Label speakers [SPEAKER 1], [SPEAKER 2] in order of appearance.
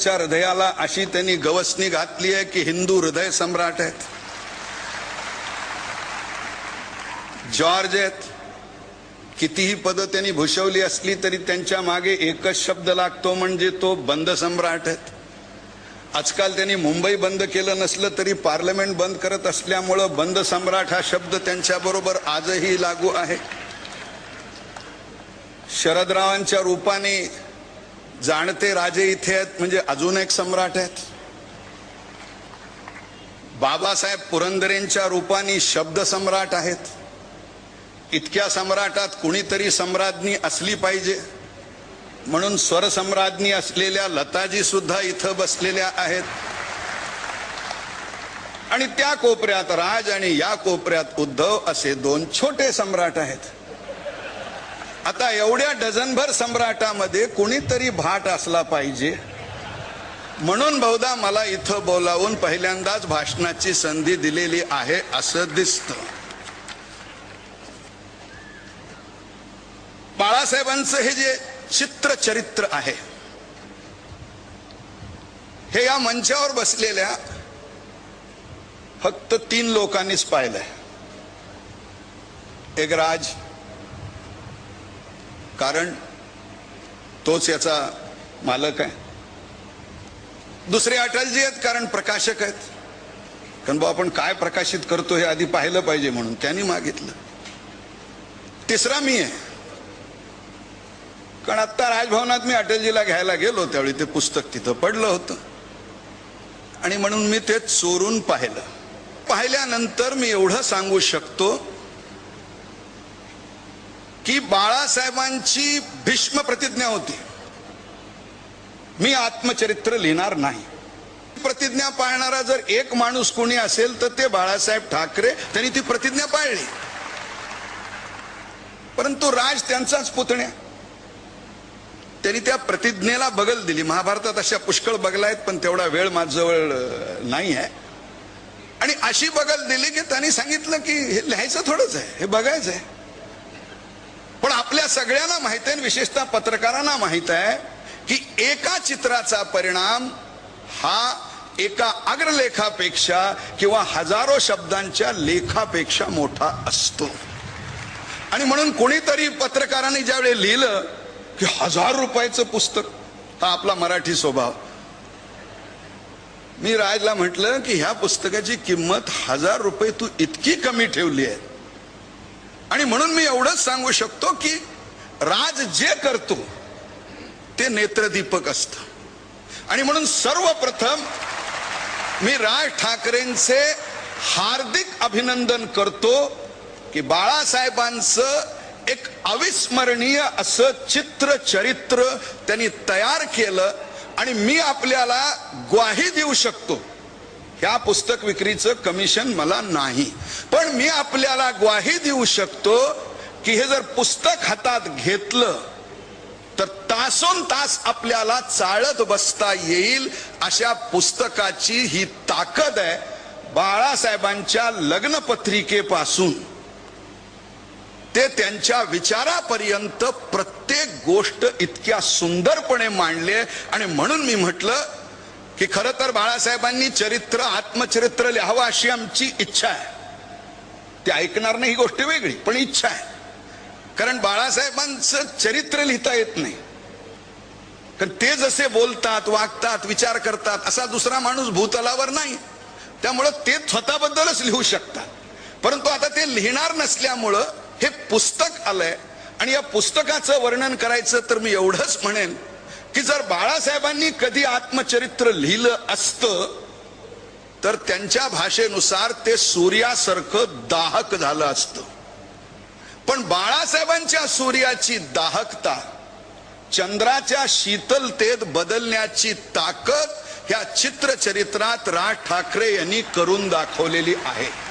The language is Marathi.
[SPEAKER 1] हिंदूंच्या हृदयाला अशी त्यांनी गवसणी घातली आहे की हिंदू हृदय सम्राट आहेत. जॉर्ज आहेत. कितीही पदं त्यांनी भूषवली असली तरी त्यांच्या मागे एकच शब्द लागतो म्हणजे तो बंद सम्राट आहेत. आजकाल त्यांनी मुंबई बंद केलं नसलं तरी पार्लमेंट बंद करत असल्यामुळं बंद सम्राट हा शब्द त्यांच्या बरोबर आजही लागू आहे. शरदरावांच्या रूपाने जाणते राजे इथे आहेत म्हणजे अजून एक सम्राट आहेत. बाबासाहेब पुरंदरेंच्या रूपाने शब्द सम्राट आहेत. इतक्या सम्राटात कुणीतरी सम्राज्ञी असली पाहिजे. म्हणून स्वर सम्राज्ञी असलेल्या लताजी सुद्धा इथं बसलेल्या आहेत. आणि त्या कोपऱ्यात राज आणि या कोपऱ्यात उद्धव असे दोन छोटे सम्राट आहेत. आता एवढ्या डझनभर सम्राटामध्ये कुणीतरी भाट असला पाहिजे. म्हणून बहुधा मला इथं बोलावून पहिल्यांदाच भाषणाची संधी दिलेली आहे असं दिसतं. बाळासाहेबांचं हे जे चित्र चरित्र आहे हे या मंचावर बसलेल्या फक्त तीन लोकांनीच पाहिलंय. एक राज कारण तोच याचा मालक आहे. दुसरे अटलजी आहेत कारण प्रकाशक आहेत. कारण बा आपण काय प्रकाशित करतो हे आधी पाहिलं पाहिजे म्हणून त्यांनी मागितलं. तिसरा मी आहे. कारण आत्ता राजभवनात मी अटलजीला घ्यायला गेलो त्यावेळी ते पुस्तक तिथं पडलं होतं. आणि म्हणून मी ते चोरून पाहिलं. पाहिल्यानंतर मी एवढं सांगू शकतो की बाळासाहेबांची भीष्म प्रतिज्ञा होती. मी आत्मचरित्र लिहिणार नाही. प्रतिज्ञा पाळणारा जर एक माणूस कोणी असेल तर ते बाळासाहेब ठाकरे त्यांनी ती प्रतिज्ञा पाळली. परंतु राज त्यांचाच पुतण्या. त्यांनी त्या प्रतिज्ञेला बगल दिली. महाभारतात अशा पुष्कळ बगला आहेत पण तेवढा वेळ माझजवळ नाही आहे. आणि अशी बगल दिली की त्यांनी सांगितलं की हे लिहायचं थोडंच आहे हे बघायचं आहे. पण आपल्या सगळ्यांना माहीत आहे विशेषतः पत्रकारांना माहीत आहे की एका चित्राचा परिणाम हा एका अग्रलेखापेक्षा किंवा हजारो शब्दांच्या लेखापेक्षा मोठा असतो. आणि म्हणून कोणीतरी पत्रकारांनी ज्यावेळी लिहिलं की हजार रुपयाचं पुस्तक हा आपला मराठी स्वभाव. मी राजला म्हटलं की ह्या पुस्तकाची किंमत हजार रुपये तू इतकी कमी ठेवली आहे. आणि म्हणून मी एवढंच सांगू शकतो की राज जे करतो ते नेत्रदीपक असत. आणि म्हणून सर्वप्रथम मी राज ठाकरेंचे हार्दिक अभिनंदन करतो की बाळासाहेबांचं एक अविस्मरणीय असं चित्र चरित्र त्यांनी तयार केलं आणि मी आपल्याला ग्वाही देऊ शकतो. ह्या पुस्तक विक्रीचं कमिशन मला नाही. पण मी आपल्याला ग्वाही देऊ शकतो की हे जर पुस्तक हातात घेतलं तर तासोन तास आपल्याला चाळत बसता येईल अशा पुस्तकाची ही ताकद आहे बाळासाहेबांच्या लग्नपत्रिकेपासून ते त्यांच्या विचारापर्यंत प्रत्येक गोष्ट इतक्या सुंदरपणे मांडले आणि म्हणून मी म्हटलं की खरं तर बाळासाहेबांनी चरित्र आत्मचरित्र लिहावं अशी आमची इच्छा आहे. ते ऐकणार नाही ही गोष्ट वेगळी पण इच्छा आहे. कारण बाळासाहेबांचं चरित्र लिहिता येत नाही. कारण ते जसे बोलतात वागतात विचार करतात असा दुसरा माणूस भूतलावर नाही. त्यामुळं ते स्वतःबद्दलच लिहू शकतात. परंतु आता ते लिहिणार नसल्यामुळं हे पुस्तक आलंय. आणि या पुस्तकाचं वर्णन करायचं तर मी एवढंच म्हणेन की जर बाळासाहेबांनी कधी आत्मचरित्र लिहिलं असतं तर त्यांच्या भाषेनुसार ते सूर्यासारखं दाहक झालं असतं. पण बाळासाहेबांच्या सूर्याची दाहकता चंद्राच्या शीतलतेत बदलण्याची ताकद ह्या चित्रचरित्रात राज ठाकरे यांनी करून दाखवलेली आहे.